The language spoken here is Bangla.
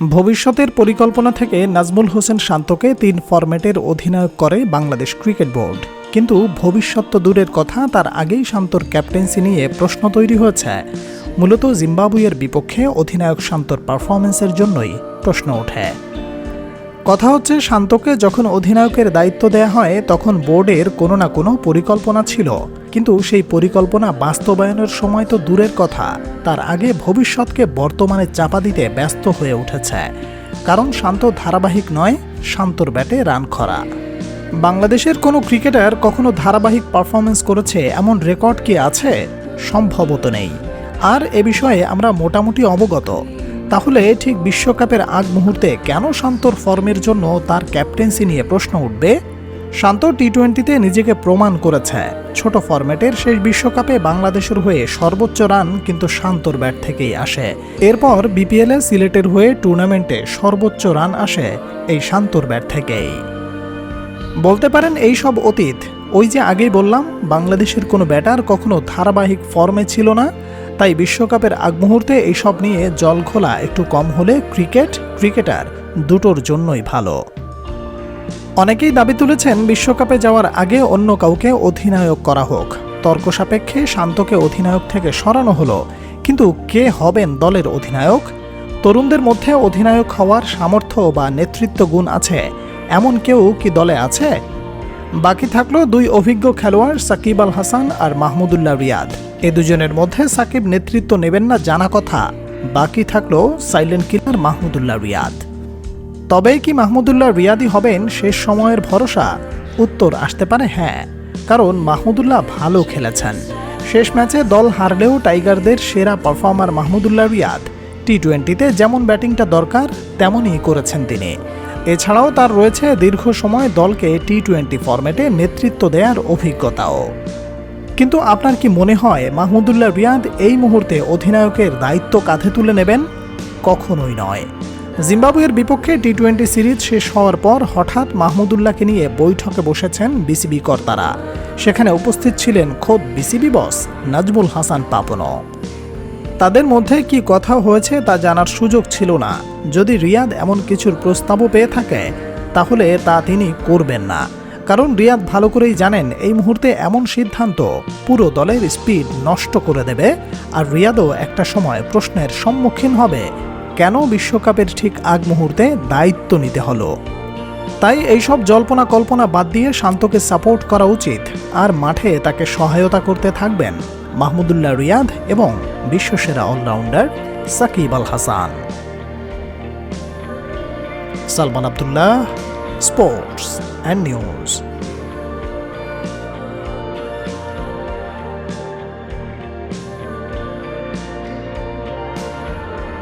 ভবিষ্যতের পরিকল্পনা থেকে নাজমুল হোসেন শান্তকে তিন ফরম্যাটের অধিনায়ক করে বাংলাদেশ ক্রিকেট বোর্ড। কিন্তু ভবিষ্যৎ তো দূরের কথা, তার আগেই শান্তর ক্যাপ্টেন্সি নিয়ে প্রশ্ন তৈরি হয়েছে। মূলত জিম্বাবুয়ের বিপক্ষে অধিনায়ক শান্তর পারফরমেন্সের জন্যই প্রশ্ন ওঠে। কথা হচ্ছে, শান্তকে যখন অধিনায়কের দায়িত্ব দেয়া হয়, তখন বোর্ডের কোনো না কোনো পরিকল্পনা ছিল। কিন্তু সেই পরিকল্পনা বাস্তবায়নের সময় তো দূরের কথা। তার আগে ভবিষ্যৎকে বর্তমানে চাপা দিতে ব্যস্ত হয়ে উঠেছে। কারণ শান্ত ধারাবাহিক নয়, শান্তর ব্যাটে রান খরা বাংলাদেশের কোনো ক্রিকেটার কখনো ধারাবাহিক পারফরমেন্স করেছে, এমন রেকর্ড কি আছে? সম্ভবত নেই। আর এ বিষয়ে আমরা মোটামুটি অবগত। তাহলে ঠিক বিশ্বকাপের আগ মুহূর্তে কেন শান্তর ফর্মের জন্য তার ক্যাপ্টেন্সি নিয়ে প্রশ্ন উঠবে? শান্ত টি টোয়েন্টিতে নিজেকে প্রমাণ করেছে। ছোট ফরম্যাটের শেষ বিশ্বকাপে বাংলাদেশের হয়ে সর্বোচ্চ রান কিন্তু শান্তর ব্যাট থেকেই আসে। এরপর বিপিএলে সিলেটের হয়ে টুর্নামেন্টে সর্বোচ্চ রান আসে এই শান্তর ব্যাট থেকেই। বলতে পারেন এই সব অতীত, ওই যে আগেই বললাম, বাংলাদেশের কোনো ব্যাটার কখনো ধারাবাহিক ফর্মে ছিল না। তাই বিশ্বকাপের আগ মুহূর্তে এইসব নিয়ে জল খোলা একটু কম হলে ক্রিকেট, ক্রিকেটার দুটোর জন্যই ভালো। অনেকেই দাবি তুলেছেন বিশ্বকাপে যাওয়ার আগে অন্য কাউকে অধিনায়ক করা হোক। তর্ক সাপেক্ষে শান্তকে অধিনায়ক থেকে সরানো হলো। কিন্তু কে হবেন দলের অধিনায়ক? তরুণদের মধ্যে অধিনায়ক হওয়ার সামর্থ্য বা নেতৃত্ব গুণ আছে। এমন কেউ কি দলে আছে? বাকি থাকল দুই অভিজ্ঞ খেলোয়াড় সাকিব আল হাসান আর মাহমুদুল্লাহ রিয়াদ। এ দুজনের মধ্যে সাকিব নেতৃত্ব নেবেন না জানা কথা। বাকি থাকল সাইলেন্ট কিলার মাহমুদুল্লাহ রিয়াদ। তবে কি মাহমুদুল্লাহ রিয়াদি হবেন শেষ সময়ের ভরসা? উত্তর আসতে পারে হ্যাঁ কারণ মাহমুদুল্লাহ ভালো খেলেছেন। শেষ ম্যাচে দল হারলেও টাইগারদের সেরা পারফর্মার মাহমুদুল্লাহ রিয়াদ টি টোয়েন্টিতে যেমন ব্যাটিংটা দরকার, তেমনই করেছেন তিনি। এছাড়াও তার রয়েছে দীর্ঘ সময় দলকে টি টোয়েন্টি ফরম্যাটে নেতৃত্ব দেওয়ার অভিজ্ঞতাও। কিন্তু আপনার কি মনে হয় মাহমুদুল্লাহ রিয়াদ এই মুহূর্তে অধিনায়কের দায়িত্ব কাঁধে তুলে নেবেন? কখনোই নয়। জিম্বাবুয়ের বিপক্ষে টি টোয়েন্টি সিরিজ শেষ হওয়ার পর হঠাৎ মাহমুদুল্লাহকে নিয়ে বৈঠকে বসেছেন বিসিবি কর্তারা। সেখানে উপস্থিত ছিলেন খোদ বিসিবি বস নাজমুল হাসান পাপনও। তাদের মধ্যে কি কথা হয়েছে তা জানার সুযোগ ছিল না। যদি রিয়াদ এমন কিছুর প্রস্তাবও পেয়ে থাকে, তাহলে তা তিনি করবেন না। কারণ রিয়াদ ভালো করেই জানেন এই মুহূর্তে এমন সিদ্ধান্ত পুরো দলের স্পিড নষ্ট করে দেবে আর রিয়াদও একটা সময় প্রশ্নের সম্মুখীন হবে, কেন বিশ্বকাপের ঠিক আগ মুহূর্তে দায়িত্ব নিতে হলো। তাই এইসব জল্পনা কল্পনা বাদ দিয়ে শান্তকে সাপোর্ট করা উচিত, আর মাঠে তাকে সহায়তা করতে থাকবেন মাহমুদুল্লাহ রিয়াদ এবং বিশ্বসেরা allrounder Shakib Al Hasan Salman Abdullah sports and news